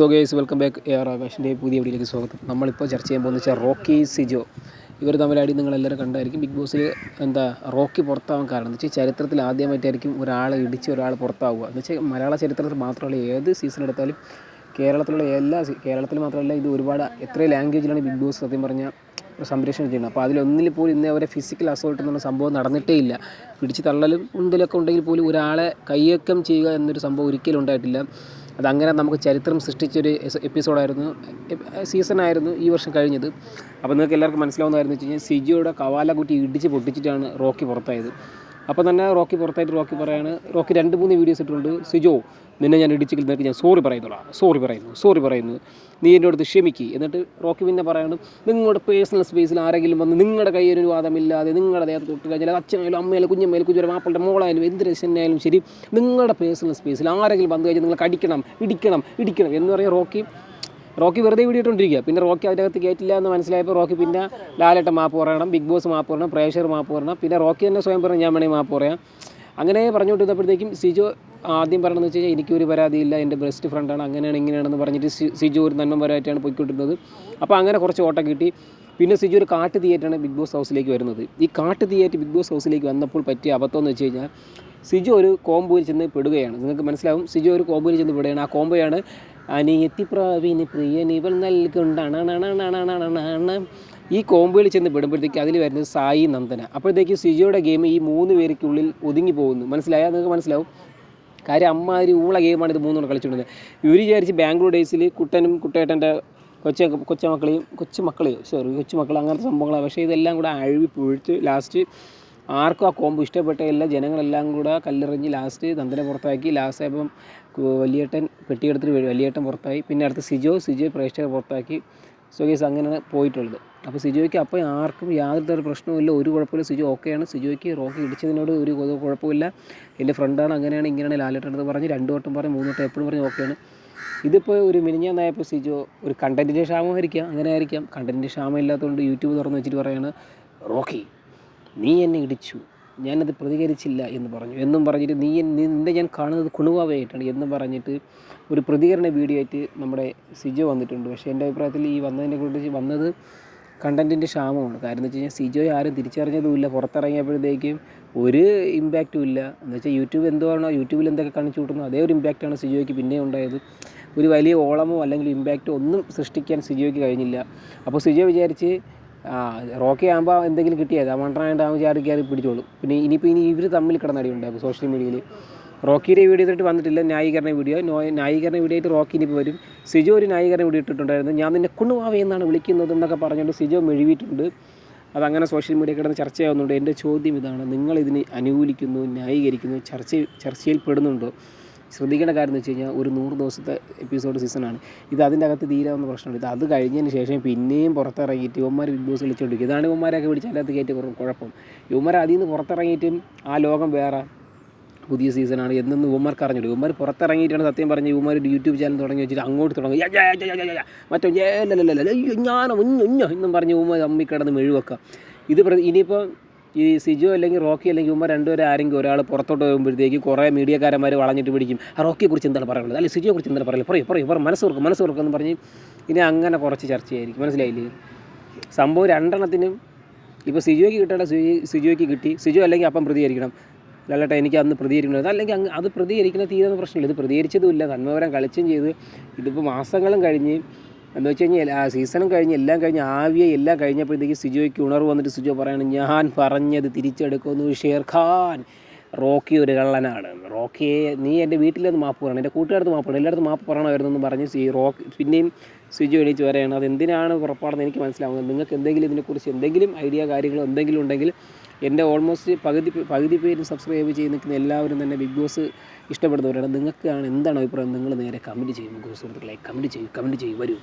So guys welcome back A R ആകാശിന്റെ പുതിയ വീഡിയോയിലേക്ക് സ്വാഗതം. നമ്മളിപ്പോൾ ചർച്ച ചെയ്യാൻ പോകുന്ന വെച്ചാൽ റോക്കി സിജോ ഇവർ തമ്മിലടി നിങ്ങളെല്ലാവരും കണ്ടായിരിക്കും. ബിഗ് ബോസിൽ എന്താ റോക്കി പുറത്താവാൻ കാരണം എന്ന് വെച്ചാൽ ചരിത്രത്തിൽ ആദ്യമായിട്ടായിരിക്കും ഒരാളെ ഇടിച്ച് ഒരാൾ പുറത്താവുക. എന്ന് വെച്ചാൽ മലയാള ചരിത്രത്തിൽ മാത്രമല്ല ഏത് സീസൺ എടുത്താലും കേരളത്തിലുള്ള എല്ലാ കേരളത്തിൽ മാത്രമല്ല ഇത് ഒരുപാട് എത്ര ലാംഗ്വേജിലാണ് ബിഗ് ബോസ് സത്യം പറഞ്ഞാൽ സംരക്ഷണം ചെയ്യുന്നത്. അപ്പോൾ അതിലൊന്നിൽ പോലും ഇന്നേ അവരെ ഫിസിക്കൽ അസോൾട്ട് എന്നുള്ള സംഭവം നടന്നിട്ടേ ഇല്ല. പിടിച്ച് തള്ളലും ഉണ്ടിലൊക്കെ ഉണ്ടെങ്കിൽ പോലും ഒരാളെ കയ്യേക്കം ചെയ്യുക എന്നൊരു സംഭവം ഒരിക്കലും ഉണ്ടായിട്ടില്ല. അതങ്ങനെ നമുക്ക് ചരിത്രം സൃഷ്ടിച്ചൊരു എപ്പിസോഡായിരുന്നു. സീസണായിരുന്നു ഈ വർഷം കഴിഞ്ഞത്. അപ്പോൾ നിങ്ങൾക്ക് എല്ലാവർക്കും മനസ്സിലാവുന്നതായിരുന്നു വെച്ച് കഴിഞ്ഞാൽ സിജിയുടെ കവാലക്കുട്ടി ഇടിച്ച് പൊട്ടിച്ചിട്ടാണ് റോക്കി പുറത്തായത്. അപ്പോൾ തന്നെ റോക്കി പുറത്തായിട്ട് റോക്കി പറയാണ് റോക്കി രണ്ട് മൂന്ന് വീഡിയോസ് ഇട്ടിട്ടുണ്ട്. സിജോ നിന്നെ ഞാൻ ഇടിച്ചെങ്കിൽ നിനക്ക് ഞാൻ സോറി പറയുന്നുള്ളൂ സോറി പറയുന്നു. സോറി പറയുന്നു. നീ എന്റെ അടുത്ത് ക്ഷമിക്കുക എന്നിട്ട് റോക്കി പിന്നെ പറയുന്നത് നിങ്ങളുടെ പേഴ്സണൽ സ്പേസിൽ ആരെങ്കിലും വന്ന് നിങ്ങളുടെ കയ്യിൽ ഒരു വാദമില്ലാതെ നിങ്ങളുടെ ദേഹത്ത് തൊട്ട് കഴിഞ്ഞാൽ അച്ഛനായാലും അമ്മയായാലും കുഞ്ഞമ്മയായാലും കുഞ്ഞൊരു മാപ്പിളുടെ മോളായാലും എന്ത് രസനായാലും ശരി നിങ്ങളുടെ പേഴ്സണൽ സ്പേസിൽ ആരെങ്കിലും വന്നു കഴിഞ്ഞാൽ നിങ്ങൾ കടിക്കണം ഇടിക്കണം ഇടിക്കണം. എന്ന് പറയാൻ റോക്കി റോക്കി വെറുതെ വീടിയിട്ടുകൊണ്ടിരിക്കുക പിന്നെ റോക്കി അതിനകത്ത് കയറ്റില്ല എന്ന് മനസ്സിലായപ്പോൾ റോക്കി പിന്നെ ലാലേട്ട മാപ്പ് പറയണം ബിഗ് ബോസ് മാപ്പ് പറയണം പ്രേക്ഷകർ മാപ്പ് പറയണം. പിന്നെ റോക്കി തന്നെ സ്വയം പറഞ്ഞു ഞാൻ വേണമെങ്കിൽ മാപ്പ് പറയാം. അങ്ങനെ പറഞ്ഞുകൊണ്ടിരുന്നപ്പോഴത്തേക്കും സിജോ ആദ്യം പറയണമെന്ന് വെച്ച് കഴിഞ്ഞാൽ എനിക്കൊരു പരാതിയില്ല എന്റെ ബെസ്റ്റ് ഫ്രണ്ടാണ് അങ്ങനെയാണ് ഇങ്ങനെയാണെന്ന് പറഞ്ഞിട്ട് സിജു ഒരു നന്മപരമായിട്ടാണ് പോയിക്കൊണ്ടിരുന്നത്. അപ്പോൾ അങ്ങനെ കുറച്ച് ഓട്ടം കിട്ടി. പിന്നെ സിജു ഒരു കാട്ട് തീയേറ്റാണ് ബിഗ് ബോസ് ഹൗസിലേക്ക് വരുന്നത്. ഈ കാട്ട് തിയേറ്റർ ബിഗ് ബോസ് ഹൗസിലേക്ക് വന്നപ്പോൾ പറ്റിയ അബദ്ധം എന്ന് വെച്ച് കഴിഞ്ഞാൽ സിജു ഒരു കോംബോയിൽ ചെന്ന് പെടുകയാണ്. നിങ്ങൾക്ക് മനസ്സിലാവും സിജു ഒരു കോംബോയിൽ ചെന്ന് പെടുകയാണ്. ആ കോമ്പോയാണ് പ്രിയൻ പ്രിയനിവൾ നൽകുണ്ടാണ് ഈ കോംബോയിൽ ചെന്ന് പെടുമ്പോഴത്തേക്ക് അതിൽ വരുന്നത് സായി നന്ദന. അപ്പോഴത്തേക്ക് സിജോയുടെ ഗെയിം ഈ മൂന്ന് പേർക്കുള്ളിൽ ഒതുങ്ങി പോകുന്നു. മനസ്സിലായാൽ നിങ്ങൾക്ക് മനസ്സിലാവും. കാര്യം അമ്മാതിരി ഊള ഗെയിമാണ് ഇത് മൂന്നുകൂടെ കളിച്ചുകൊണ്ടിരുന്നത്. ഇവർ വിചാരിച്ച് ബാംഗ്ലൂർ ഡേയ്സിൽ കുട്ടനും കുട്ടേട്ടന്റെ കൊച്ച കൊച്ചുമക്കളെയും കൊച്ചുമക്കളെയും സോറി കൊച്ചുമക്കൾ അങ്ങനത്തെ സംഭവങ്ങളാണ് പക്ഷേ ഇതെല്ലാം കൂടെ അഴുവി പൊഴിച്ച് ലാസ്റ്റ് ആർക്കും ആ കോമ്പ് ഇഷ്ടപ്പെട്ട എല്ലാ ജനങ്ങളെല്ലാം കൂടെ കല്ലെറിഞ്ഞ് ലാസ്റ്റ് നന്ദനെ പുറത്താക്കി. ലാസ്റ്റ് ആയപ്പം വലിയേട്ടൻ പെട്ടിയെടുത്തിട്ട് വലിയേട്ടൻ പുറത്തായി. പിന്നെ അടുത്ത് സിജോ സിജോ പ്രേക്ഷകർ പുറത്താക്കി. സോ ഗേസ് അങ്ങനെ പോയിട്ടുള്ളത്. അപ്പോൾ സിജോയ്ക്ക് അപ്പോൾ ആർക്കും യാതൊരു തരം പ്രശ്നവുമില്ല. ഒരു കുഴപ്പമില്ല. സിജോ ഓക്കെയാണ്. സിജോയ്ക്ക് റോക്കി ഇടിച്ചതിനോട് ഒരു കുഴപ്പമില്ല. എന്റെ ഫ്രണ്ടാണ് അങ്ങനെയാണ് ഇങ്ങനെയാണ് ലാലേട്ടൻ എന്ന് പറഞ്ഞ് രണ്ടു വട്ടം പറഞ്ഞ് മൂന്ന് വട്ടം എപ്പോഴും പറഞ്ഞ് ഓക്കെയാണ്. ഇതിപ്പോൾ ഒരു മിനിഞ്ഞാന്നായപ്പോൾ സിജോ ഒരു കണ്ടന്റിന്റെ ക്ഷാമമായിരിക്കാം അങ്ങനെ ആയിരിക്കാം. കണ്ടന്റിന്റെ ക്ഷാമം ഇല്ലാത്തതുകൊണ്ട് യൂട്യൂബ് തുറന്ന് വെച്ചിട്ട് പറയാണ് റോക്കി നീ എന്നെ ഇടിച്ചു. ഞാനത് പ്രതികരിച്ചില്ല എന്ന് പറഞ്ഞു. എന്നും പറഞ്ഞിട്ട് നീ നിന്നെ ഞാൻ കാണുന്നത് കുണുവാവയായിട്ടാണ് എന്നും പറഞ്ഞിട്ട് ഒരു പ്രതികരണ വീഡിയോ ആയിട്ട് നമ്മുടെ സിജോ വന്നിട്ടുണ്ട്. പക്ഷേ എന്റെ അഭിപ്രായത്തിൽ ഈ വന്നതിനെ കുറിച്ച് വന്നത് കണ്ടന്റിന്റെ ക്ഷാമമാണ്. കാരണം എന്ന് വെച്ച് കഴിഞ്ഞാൽ സിജോയെ ആരും തിരിച്ചറിഞ്ഞതുമില്ല. പുറത്തിറങ്ങിയപ്പോഴത്തേക്കും ഒരു ഇമ്പാക്റ്റും ഇല്ല. എന്ന് വെച്ചാൽ യൂട്യൂബ് എന്തുവാണോ യൂട്യൂബിൽ എന്തൊക്കെ കാണിച്ചു കൂട്ടുന്നു അതേ ഒരു ഇമ്പാക്റ്റാണ് സിജോയ്ക്ക് പിന്നെ ഉണ്ടായത്. ഒരു വലിയ ഓളമോ അല്ലെങ്കിൽ ഇമ്പാക്റ്റോ ഒന്നും സൃഷ്ടിക്കാൻ സിജോയ്ക്ക് കഴിഞ്ഞില്ല. അപ്പോൾ സിജോ വിചാരിച്ച് ആ റോക്കി ആകുമ്പോൾ എന്തെങ്കിലും കിട്ടിയത് ആ മണ്ടനായിട്ട് ആകുമ്പോൾ ചാടി കയറി പിടിച്ചോളും. പിന്നെ ഇനിയിപ്പോൾ ഇനി ഇവർ തമ്മിൽ കിടന്നടി ഉണ്ടാകും സോഷ്യൽ മീഡിയയിൽ റോക്കിയുടെ വീഡിയോ ഇട്ടിട്ട് വന്നിട്ടില്ല ന്യായീകരണ വീഡിയോ ന്യായീകരണ വീഡിയോ ആയിട്ട് റോക്കി ഇനിയിപ്പോൾ വരും. സിജോ ഒരു ന്യായീകരണ വീഡിയോ ഇട്ടിട്ടുണ്ടായിരുന്നു. ഞാൻ നിന്നെ കുണ്ണുവാവ എന്നാണ് വിളിക്കുന്നത് എന്നൊക്കെ പറഞ്ഞുകൊണ്ട് സിജോ മെഴുകിയിട്ടുണ്ട്. അതങ്ങനെ സോഷ്യൽ മീഡിയ കിടന്ന് ചർച്ചയാവുന്നുണ്ട്. എന്റെ ചോദ്യം ഇതാണ് നിങ്ങളിതിന് അനുകൂലിക്കുന്നു ന്യായീകരിക്കുന്നു ചർച്ച ചർച്ചയിൽ പെടുന്നുണ്ടോ? ശ്രദ്ധിക്കേണ്ട കാര്യം എന്ന് വെച്ച് കഴിഞ്ഞാൽ ഒരു നൂറ് ദിവസത്തെ എപ്പിസോഡ് സീസണാണ് ഇത് അതിന്റെ അകത്ത് തീരാവുന്ന പ്രശ്നമുണ്ട് ഇത് അത് കഴിഞ്ഞതിന് ശേഷം പിന്നെയും പുറത്തിറങ്ങിയിട്ട് ഇവന്മാർ ബിഗ് ബോസ് കളിച്ചുകൊണ്ടിരിക്കും ഇതാണ് ഇവന്മാരൊക്കെ വിളിച്ച് അതിന്റെ അകത്ത് കയറ്റി കുഴപ്പം ഇവന്മാർ അതിൽ നിന്ന് പുറത്തിറങ്ങിയിട്ടും ആ ലോകം വേറെ പുതിയ സീസണാണ് എന്നൊന്നും ഇവന്മാർക്ക് അറിഞ്ഞിട്ട് ഇവന്മാർ പുറത്തിറങ്ങിയിട്ടാണ് സത്യം പറഞ്ഞ ഇവന്മാർ യൂട്യൂബ് ചാനൽ തുടങ്ങി വെച്ചിട്ട് അങ്ങോട്ട് തുടങ്ങി മറ്റോ ഞാനോ എന്നും പറഞ്ഞ് ഉമ്മ അമ്മി കിടന്ന് മെഴുവെക്കാം ഇത് ഇനിയിപ്പോൾ ഈ സിജോ അല്ലെങ്കിൽ റോക്കി അല്ലെങ്കിൽ ഉമ്മ രണ്ടുപേരും ആരെങ്കിലും ഒരാൾ പുറത്തോട്ട് പോകുമ്പോഴത്തേക്ക് കുറേ മീഡിയക്കാരന്മാർ വളഞ്ഞിട്ട് പിടിക്കും. ആ റോക്കിയെ കുറിച്ച് എന്താണ് പറയുന്നത് അല്ലെങ്കിൽ കുറിച്ച് എന്താണ് പറയുന്നത് പറയും പറയും പറയും. മനസ്സ് തുറക്കും മനസ്സ് എന്ന് പറഞ്ഞ് ഇനി അങ്ങനെ കുറച്ച് ചർച്ചയായിരിക്കും. മനസ്സിലായില്ലേ? സംഭവം രണ്ടെണ്ണത്തിനും ഇപ്പോൾ സിജോയ്ക്ക് കിട്ടേണ്ട സിജോ സിജോയ്ക്ക് കിട്ടി. സിജോ അല്ലെങ്കിൽ അപ്പം പ്രതികരിക്കണം. ലാലേട്ടാ എനിക്ക് അന്ന് പ്രതികരിക്കുന്നത് അല്ലെങ്കിൽ അങ്ങ് അത് പ്രതികരിക്കുന്ന തീരുന്ന പ്രശ്നമില്ല. ഇത് പ്രതികരിച്ചതുമില്ല. നന്മപരം കളിച്ചും ചെയ്ത് ഇതിപ്പോൾ മാസങ്ങളും കഴിഞ്ഞ് എന്താ വെച്ച് കഴിഞ്ഞാൽ ആ സീസണും കഴിഞ്ഞ് എല്ലാം കഴിഞ്ഞ് ആവിയെ എല്ലാം കഴിഞ്ഞപ്പോഴത്തേക്ക് സിജോയ്ക്ക് ഉണർവ് വന്നിട്ട് സിജോ പറയാണ് ഞാൻ പറഞ്ഞത് തിരിച്ചെടുക്കുന്നു ഷേർ ഖാൻ. റോക്കി ഒരു കള്ളനാണ്. റോക്കിയെ നീ എന്റെ വീട്ടിലൊന്ന് മാപ്പ് പറയണം. എന്റെ കൂട്ടുകാരത്ത് മാപ്പ് പറയണം. എല്ലായിടത്തും മാപ്പ് പറയണം എന്ന് പറഞ്ഞ് സി റോക്ക് പിന്നെയും സിജു എണീച്ച് പറയണം അത് എന്തിനാണ് പുറപ്പാടെന്ന് എനിക്ക് മനസ്സിലാവുന്നത്? നിങ്ങൾക്ക് എന്തെങ്കിലും ഇതിനെക്കുറിച്ച് എന്തെങ്കിലും ഐഡിയ കാര്യങ്ങൾ എന്തെങ്കിലും ഉണ്ടെങ്കിൽ എന്റെ ഓൾമോസ്റ്റ് പകുതി പകുതി പേരും സബ്സ്ക്രൈബ് ചെയ്ത് നിൽക്കുന്ന എല്ലാവരും തന്നെ ബിഗ് ബോസ് ഇഷ്ടപ്പെടുന്നവരാണ്. നിങ്ങൾക്കാണ് എന്താണ് അഭിപ്രായം? നിങ്ങൾ നേരെ കമന്റ് ചെയ്യും. ബിഗ് ബോസ് സുഹൃത്തുക്കളെ കമന്റ് ചെയ്യും കമന്റ് ചെയ്യും. വരൂ.